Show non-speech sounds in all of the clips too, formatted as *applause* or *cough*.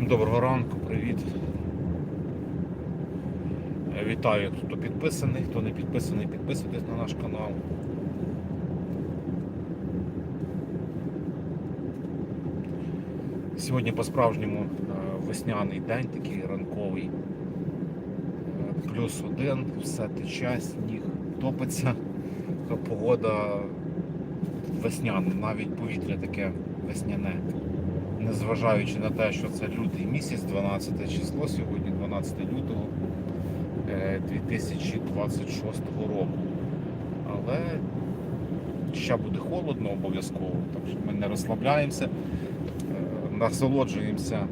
доброго ранку, привіт. Е, Вітаю, хто підписаний, хто не підписаний, підписуйтесь на наш канал. Сьогодні по-справжньому е, весняний день, такий ранковий. Е, Плюс один, все тече, сніг топиться, погода весняна, навіть повітря таке весняне незважаючи на те, що це лютий місяць, 12 число, сьогодні 12 лютого е, 2026 року. Але ще буде холодно обов'язково, так що ми не розслабляємося, е, насолоджуємося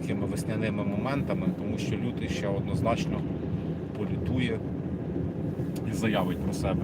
такими весняними моментами, тому що лютий ще однозначно полютує і заявить про себе.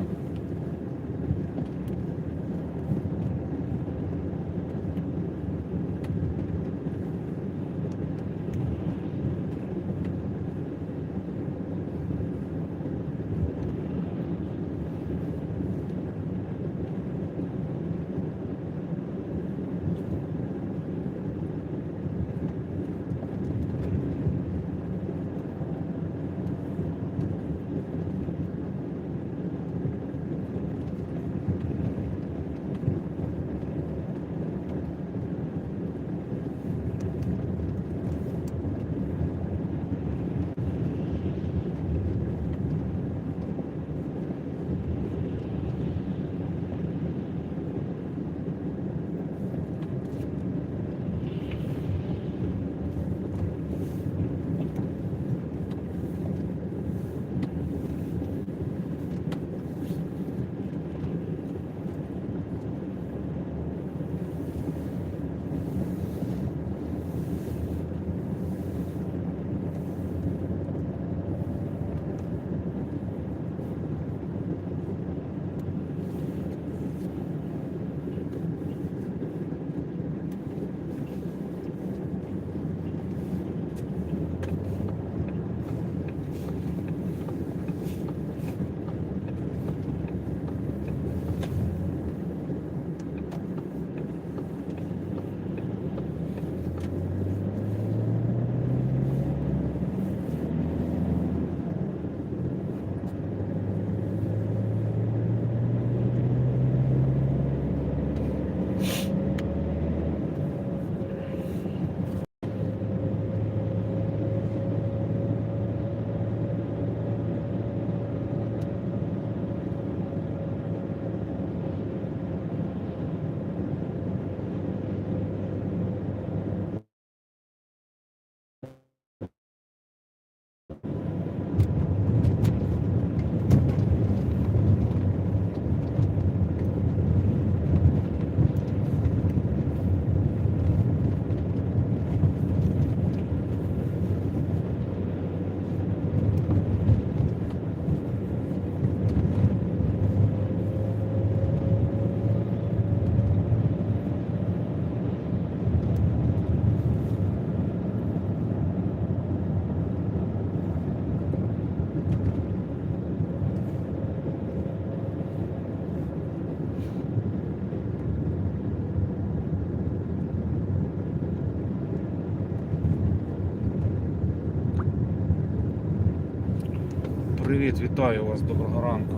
Привіт, вітаю вас, доброго ранку.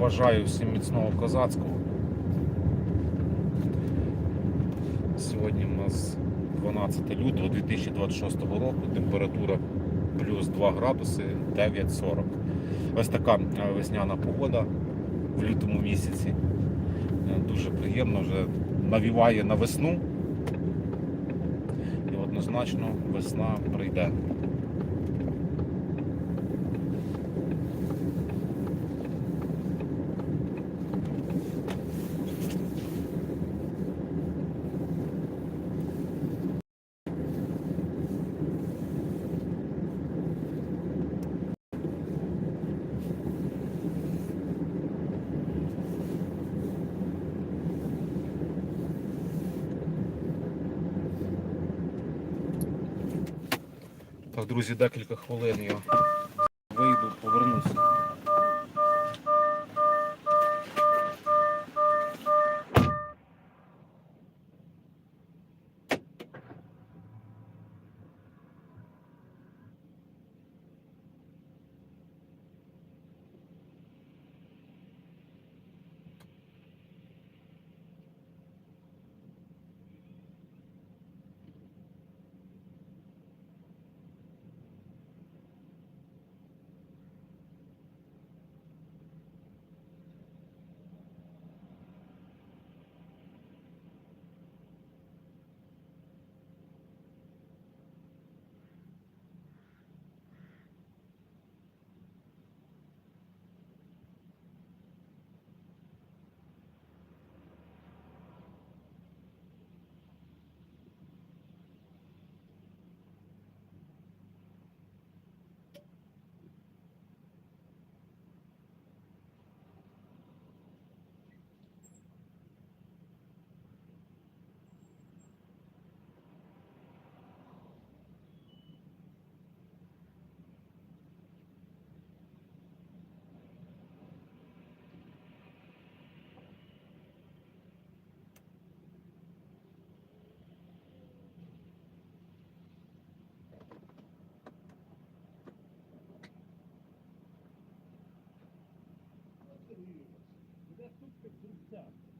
Бажаю всім міцного козацького. Сьогодні у нас 12 лютого 2026 року, температура плюс 2 градуси 9,40. Ось така е, весняна погода в лютому місяці. Е, Дуже приємно, вже навіває на весну. І однозначно весна прийде. Так, друзі, декілька хвилин я вийду, повернуся. Good stuff.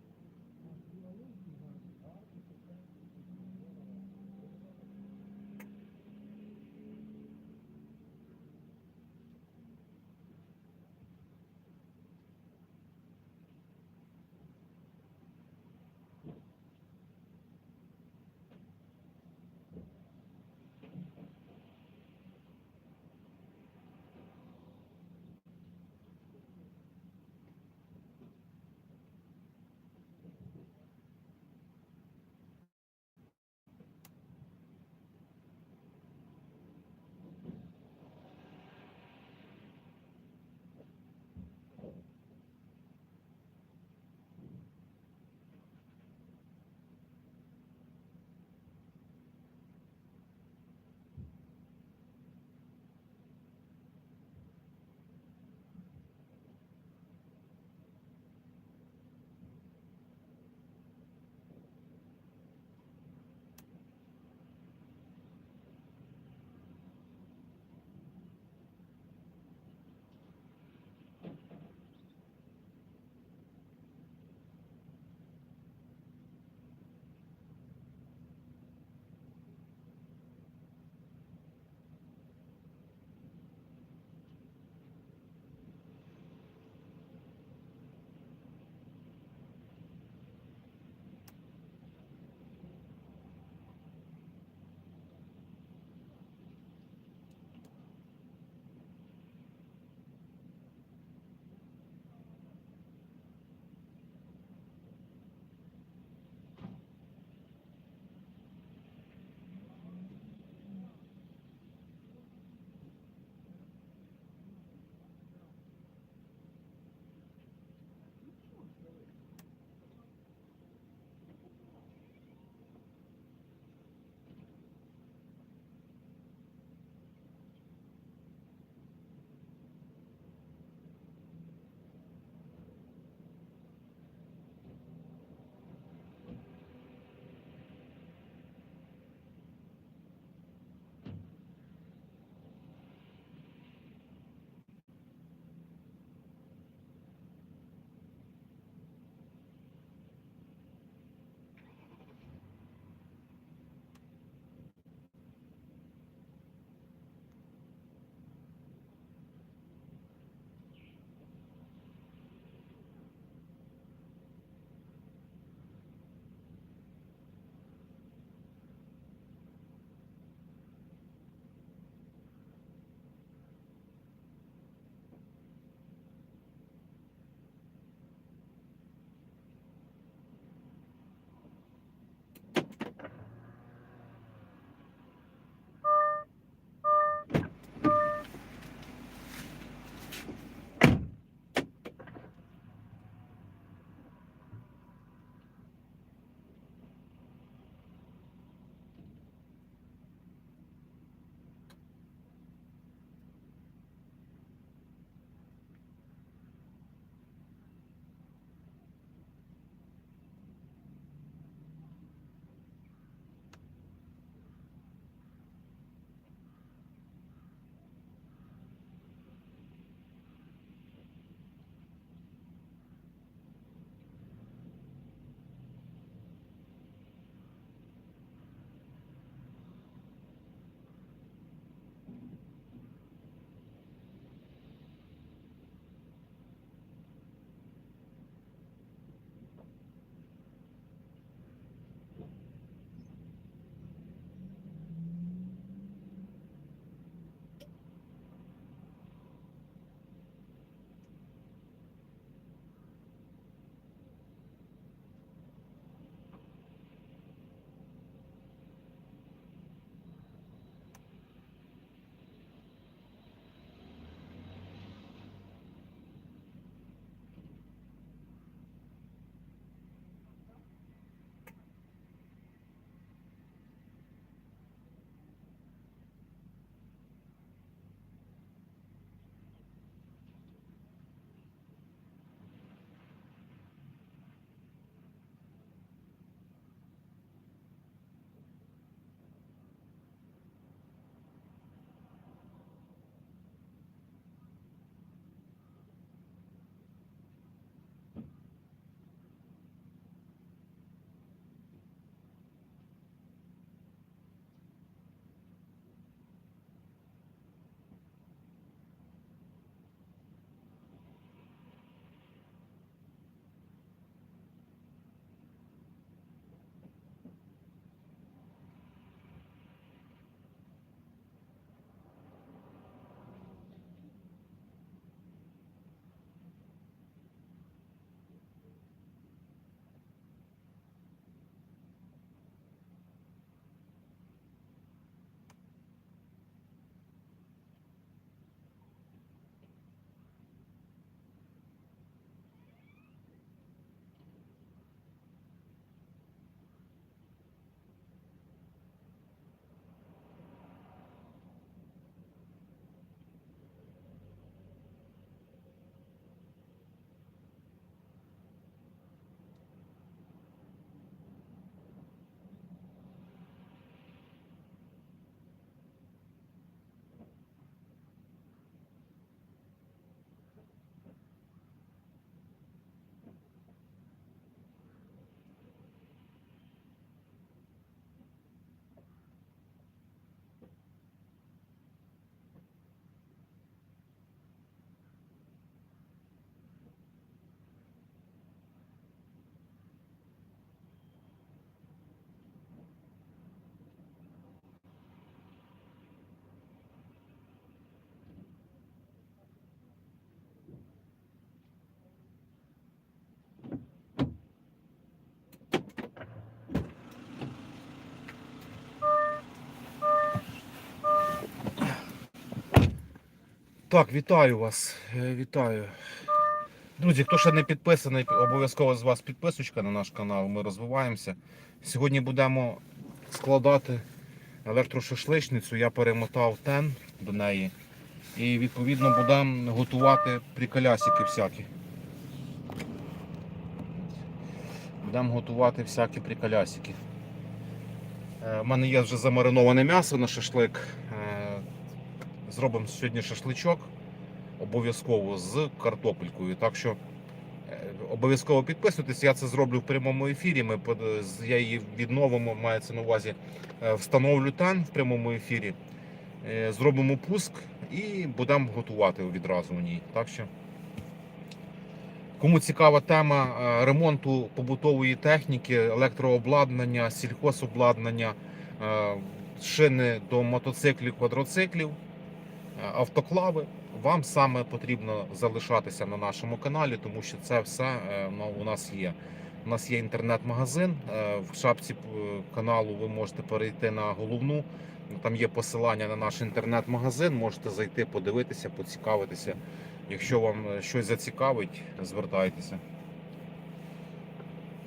Так, вітаю вас. е, Вітаю. Друзі, хто ще не підписаний, обов'язково з вас підписочка на наш канал. Ми розвиваємося. Сьогодні будемо складати електрошашличницю. Я перемотав тен до неї. І відповідно будемо готувати приколясики всякі. Будемо готувати всякі приколясики. У мене є вже замариноване м'ясо на шашлик. Зробимо сьогодні шашличок обов'язково з картопелькою. Так що е, обов'язково підписуйтесь. Я це зроблю в прямому ефірі. Ми я її відновимо, мається на увазі. е, Встановлю тен в прямому ефірі. Е, Зробимо пуск і будемо готувати відразу в ній. Так що, кому цікава тема ремонту побутової техніки, електрообладнання, сільхозобладнання, шини до мотоциклів, квадроциклів, автоклави, вам саме потрібно залишатися на нашому каналі, тому що це все е, ну, у нас є. У нас є інтернет-магазин. е, В шапці е, каналу ви можете перейти на головну. Там є посилання на наш інтернет-магазин. Можете зайти, подивитися, поцікавитися. Якщо вам е, щось зацікавить, звертайтеся.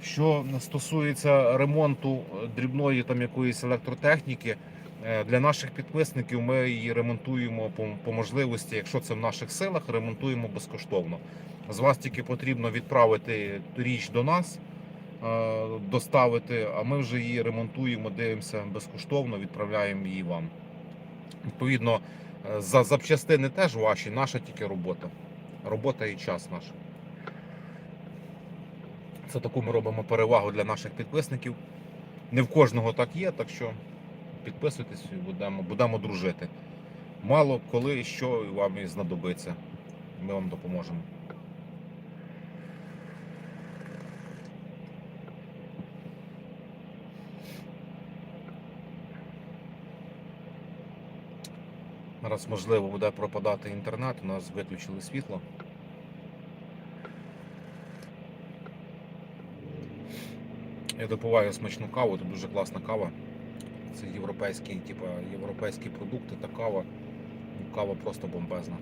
Що стосується ремонту е, дрібної там якоїсь електротехніки, е, для наших підписників ми її ремонтуємо по, по можливості, якщо це в наших силах, ремонтуємо безкоштовно. З вас тільки потрібно відправити річ до нас, е, доставити, а ми вже її ремонтуємо, дивимося безкоштовно, відправляємо її вам. Відповідно, е, за запчастини теж ваші, наша тільки робота. Робота і час наш. Це таку ми робимо перевагу для наших підписників. Не в кожного так є, так що підписуйтесь і будемо, будемо дружити. Мало коли що вам і знадобиться. Ми вам допоможемо. Зараз, можливо, буде пропадати інтернет, у нас виключили світло. Я допиваю смачну каву, тут дуже класна кава. Це європейські, типу, європейські продукти та кава. Ну, Кава просто бомбезна.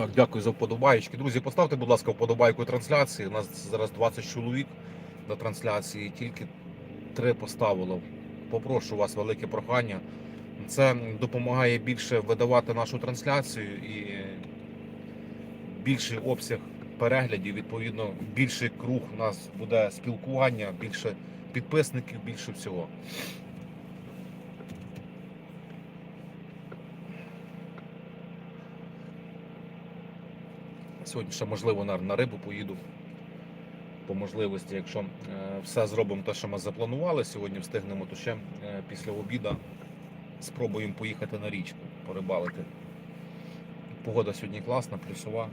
Так, дякую за вподобаєчки. Друзі, поставте, будь ласка, вподобайку трансляції. У нас зараз 20 чоловік на трансляції, тільки три поставило. Попрошу вас велике прохання. Це допомагає більше видавати нашу трансляцію і більший обсяг переглядів. Відповідно, більший круг у нас буде спілкування, більше підписників, більше всього. Сьогодні ще можливо на, на рибу поїду. По можливості, якщо е, все зробимо те, що ми запланували, сьогодні встигнемо, то ще е, після обіду спробуємо поїхати на річку, порибалити. Погода сьогодні класна, плюсова.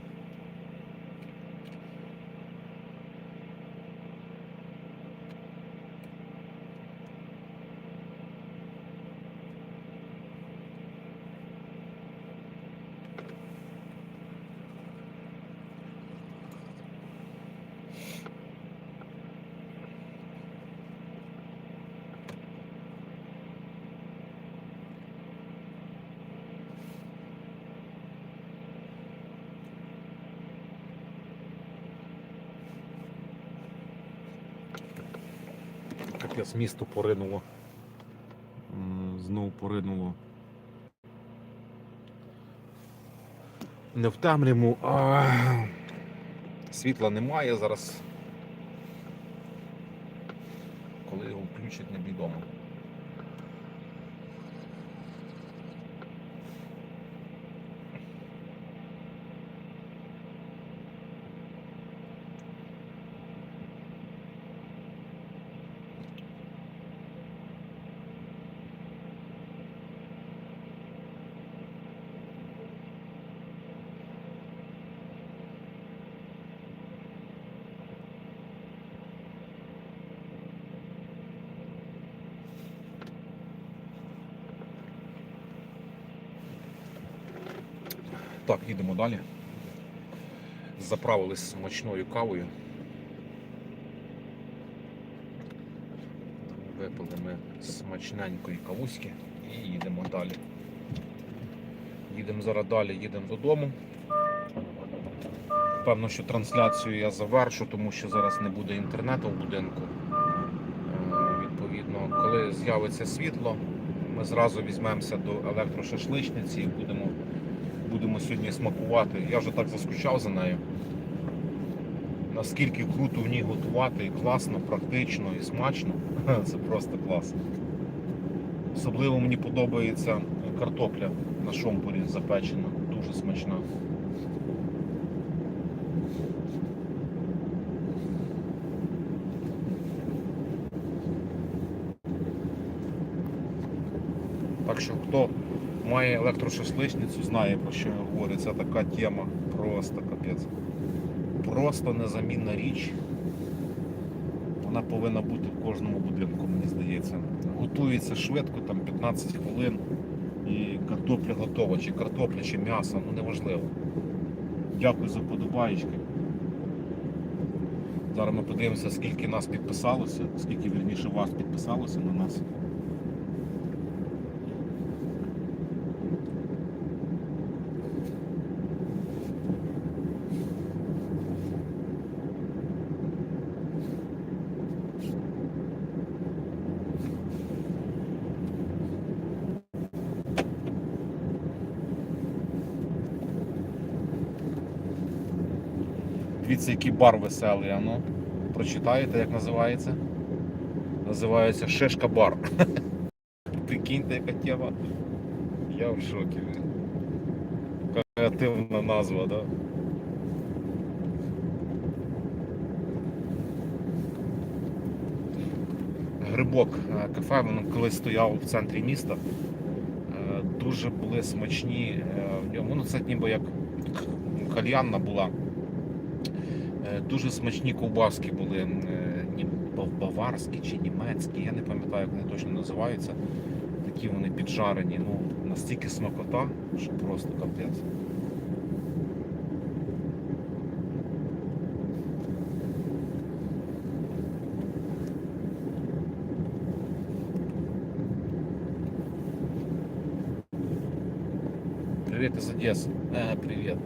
Капець місто поринуло. Знову поринуло. Не в темряву, а світла немає зараз. Коли його включать, невідомо. Так, їдемо далі. Заправились смачною кавою. Випили ми смачненької кавуськи і їдемо далі. Їдемо зараз далі, їдемо додому. Певно, що трансляцію я завершу, тому що зараз не буде інтернету в будинку. Е, Відповідно, коли з'явиться світло, ми зразу візьмемося до електрошашличниці і будемо, будемо сьогодні смакувати. Я вже так заскучав за нею. Наскільки круто в ній готувати, і класно, практично і смачно. Це просто клас. Особливо мені подобається картопля на шомпурі запечена, дуже смачна. Так що хто має електрошашличницю, знає про що я говорю. Це така тема просто капець. Просто незамінна річ. Вона повинна бути в кожному будинку, мені здається. Готується швидко, там 15 хвилин, і картопля готова, чи картопля, чи м'ясо, ну неважливо. Дякую за подобаєчки. Зараз ми подивимося, скільки нас підписалося, скільки вірніше вас підписалося на нас. Дивіться, який бар веселий, а ну. Прочитаєте, як називається? Називається Шешка бар. *laughs* Прикиньте, яка тема. Я в шокі. Креативна назва, да? Грибок е, кафе, воно колись стояло в центрі міста. Е, Дуже були смачні е, в ньому. Ну, це ніби як кальянна була. Е, Дуже смачні ковбаски були, е, баварські чи німецькі, я не пам'ятаю, як вони точно називаються. Такі вони піджарені, ну настільки смакота, що просто капець. Привіт із Одеси. Е, привіт.